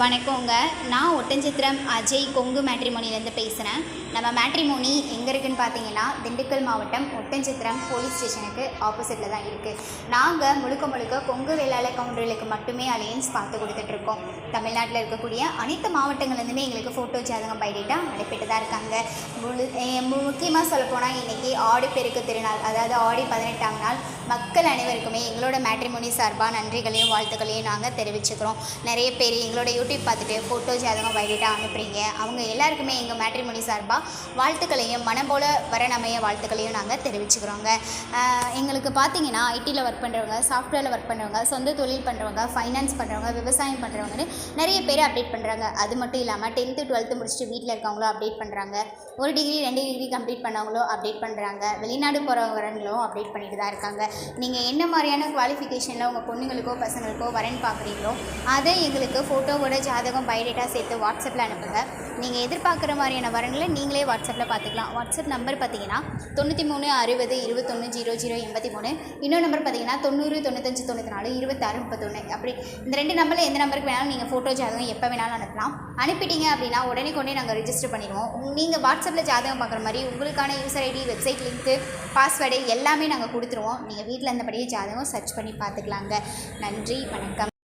வணக்கங்க. நான் ஒட்டஞ்சித்திரம் அஜய் கொங்கு மேட்ரிமோனிலேருந்து பேசுகிறேன் நம்ம மேட்ரிமோனி எங்கே இருக்குன்னு பார்த்தீங்கன்னா திண்டுக்கல் மாவட்டம் ஒட்டஞ்சித்திரம் போலீஸ் ஸ்டேஷனுக்கு ஆப்போசிட்டில் தான் இருக்குது நாங்கள் முழுக்க முழுக்க கொங்கு வேளாளர் கவுண்டர்களுக்கு மட்டுமே அலையன்ஸ் பார்த்து கொடுத்துட்ருக்கோம் தமிழ்நாட்டில் இருக்கக்கூடிய அனைத்து மாவட்டங்கள்லேருந்துமே எங்களுக்கு ஃபோட்டோ ஜாதகம் பைடேட்டா அனுப்பிட்டு தான் இருக்காங்க. முழு முக்கியமாக சொல்லப்போனால் இன்றைக்கி ஆடி பெருக்கு திருநாள் அதாவது ஆடி பதினெட்டாம் நாள். மக்கள் அனைவருக்குமே எங்களோட மேட்ரிமோனி சார்பாக நன்றிகளையும் வாழ்த்துக்களையும் நாங்கள் தெரிவிச்சுக்கிறோம். நிறைய பேர் எங்களோட யூடியூப் பார்த்துட்டு ஃபோட்டோ ஜாதகம் பைடேட்டா அனுப்புகிறீங்க அவங்க எல்லாருக்குமே எங்கள் மேட்ரிமோனி சார்பாக வாழ்த்துக்களையும் மனம் போல வரணமைய வாழ்த்துக்களையும் நாங்கள் தெரிவிச்சுக்கிறோங்க. எங்களுக்கு பார்த்தீங்கன்னா ஐடியில் ஒர்க் பண்ணுறவங்க சாஃப்ட்வேரில் ஒர்க் பண்ணுறவங்க சொந்த தொழில் பண்ணுறவங்க ஃபைனான்ஸ் பண்ணுறவங்க விவசாயம் பண்ணுறவங்கன்னு நிறைய பேர் அப்டேட் பண்ணுறாங்க அது மட்டும் இல்லாமல் டென்த்து டுவெல்த்து முடிச்சுட்டு வீட்டில் இருக்கவங்களும் அப்டேட் பண்ணுறாங்க ஒரு டிகிரி ரெண்டு டிகிரி கம்ப்ளீட் பண்ணவங்களும் அப்டேட் பண்ணுறாங்க வெளிநாடு போகிறவங்களும் அப்டேட் பண்ணிட்டு தான் இருக்காங்க. நீங்கள் என்ன மாதிரியான குவாலிஃபிகேஷனில் உங்கள் பொண்ணுங்களுக்கோ பசங்களுக்கோ வரேன்னு பார்க்குறீங்களோ அதை எங்களுக்கு ஃபோட்டோவோட ஜாதகம் பயோடேட்டா சேர்த்து வாட்ஸ்அப்பில் அனுப்புங்க. நீங்கள் எதிர்பார்க்குற மாதிரியான வரங்களை நீங்களே வாட்ஸ்அப்பில் பார்த்துக்கலாம். வாட்ஸ்அப் நம்பர் பார்த்தீங்கன்னா தொண்ணூற்றி மூணு அறுபது இருபத்தொன்று ஜீரோ ஜீரோ எண்பத்தி மூணு. இன்னொரு நம்பர் பார்த்தீங்கன்னா தொண்ணூறு தொண்ணூத்தஞ்சு தொண்ணூற்றி நாலு இருபத்தாறு முப்பத்தொன்று அப்படி இந்த ரெண்டு நம்பரில் எந்த நம்பருக்கு வேணாலும் நீங்கள் ஃபோட்டோ ஜாதகம் எப்போ வேணாலும் அனுப்பலாம். அனுப்பிட்டீங்க அப்படின்னா உடனே கொண்டே நாங்கள் ரிஜிஸ்டர் பண்ணிடுவோம். நீங்கள் வாட்ஸ்அப்பில் ஜாதகம் பார்க்குற மாதிரி உங்களுக்கான user ID website link password எல்லாமே நாங்கள் கொடுத்துருவோம். நீங்கள் வீட்டில் இருந்தபடியே ஜாதகம் சர்ச் பண்ணி பார்த்துக்கலாங்க. நன்றி வணக்கம்.